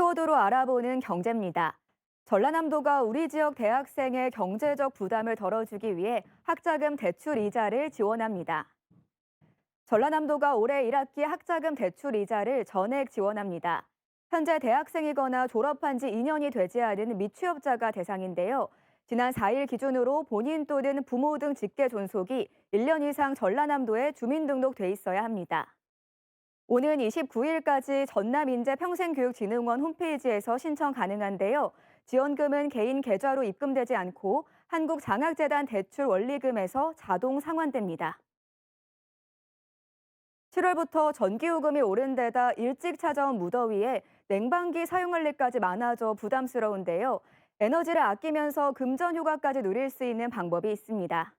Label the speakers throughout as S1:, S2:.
S1: 키워드로 알아보는 경제입니다. 전라남도가 우리 지역 대학생의 경제적 부담을 덜어주기 위해 학자금 대출 이자를 지원합니다. 전라남도가 올해 1학기 학자금 대출 이자를 전액 지원합니다. 현재 대학생이거나 졸업한 지 2년이 되지 않은 미취업자가 대상인데요. 지난 4일 기준으로 본인 또는 부모 등 직계 존속이 1년 이상 전라남도에 주민등록돼 있어야 합니다. 오는 29일까지 전남인재 평생교육진흥원 홈페이지에서 신청 가능한데요. 지원금은 개인 계좌로 입금되지 않고 한국장학재단 대출 원리금에서 자동 상환됩니다. 7월부터 전기요금이 오른 데다 일찍 찾아온 무더위에 냉방기 사용할 일까지 많아져 부담스러운데요. 에너지를 아끼면서 금전 휴가까지 누릴 수 있는 방법이 있습니다.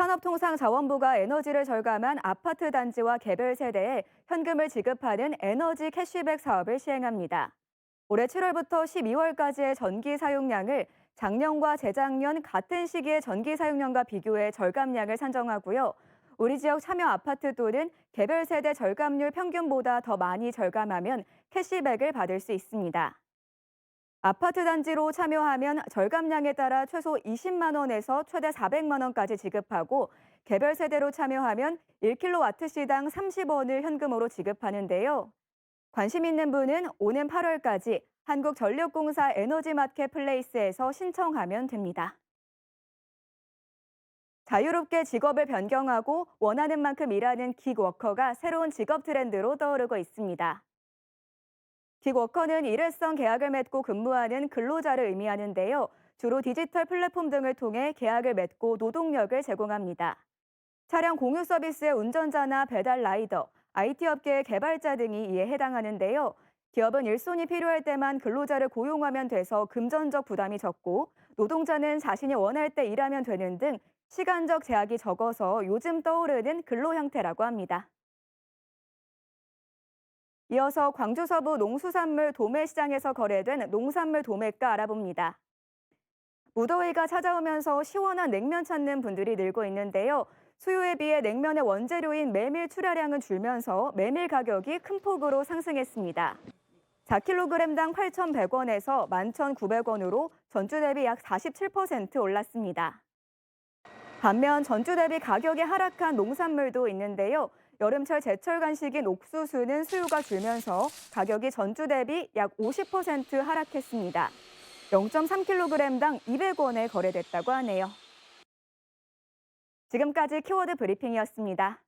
S1: 산업통상자원부가 에너지를 절감한 아파트 단지와 개별 세대에 현금을 지급하는 에너지 캐시백 사업을 시행합니다. 올해 7월부터 12월까지의 전기 사용량을 작년과 재작년 같은 시기의 전기 사용량과 비교해 절감량을 산정하고요. 우리 지역 참여 아파트 또는 개별 세대 절감률 평균보다 더 많이 절감하면 캐시백을 받을 수 있습니다. 아파트 단지로 참여하면 절감량에 따라 최소 20만 원에서 최대 400만 원까지 지급하고 개별 세대로 참여하면 1kW시당 30원을 현금으로 지급하는데요. 관심 있는 분은 오는 8월까지 한국전력공사 에너지마켓 플레이스에서 신청하면 됩니다. 자유롭게 직업을 변경하고 원하는 만큼 일하는 긱워커가 새로운 직업 트렌드로 떠오르고 있습니다. 긱워커는 일회성 계약을 맺고 근무하는 근로자를 의미하는데요. 주로 디지털 플랫폼 등을 통해 계약을 맺고 노동력을 제공합니다. 차량 공유 서비스의 운전자나 배달 라이더, IT 업계의 개발자 등이 이에 해당하는데요. 기업은 일손이 필요할 때만 근로자를 고용하면 돼서 금전적 부담이 적고 노동자는 자신이 원할 때 일하면 되는 등 시간적 제약이 적어서 요즘 떠오르는 근로 형태라고 합니다. 이어서 광주 서부 농수산물 도매시장에서 거래된 농산물 도매가 알아봅니다. 무더위가 찾아오면서 시원한 냉면 찾는 분들이 늘고 있는데요. 수요에 비해 냉면의 원재료인 메밀 출하량은 줄면서 메밀 가격이 큰 폭으로 상승했습니다. 4kg당 8,100원에서 11,900원으로 전주 대비 약 47% 올랐습니다. 반면 전주 대비 가격이 하락한 농산물도 있는데요. 여름철 제철 간식인 옥수수는 수요가 줄면서 가격이 전주 대비 약 50% 하락했습니다. 0.3kg당 200원에 거래됐다고 하네요. 지금까지 키워드 브리핑이었습니다.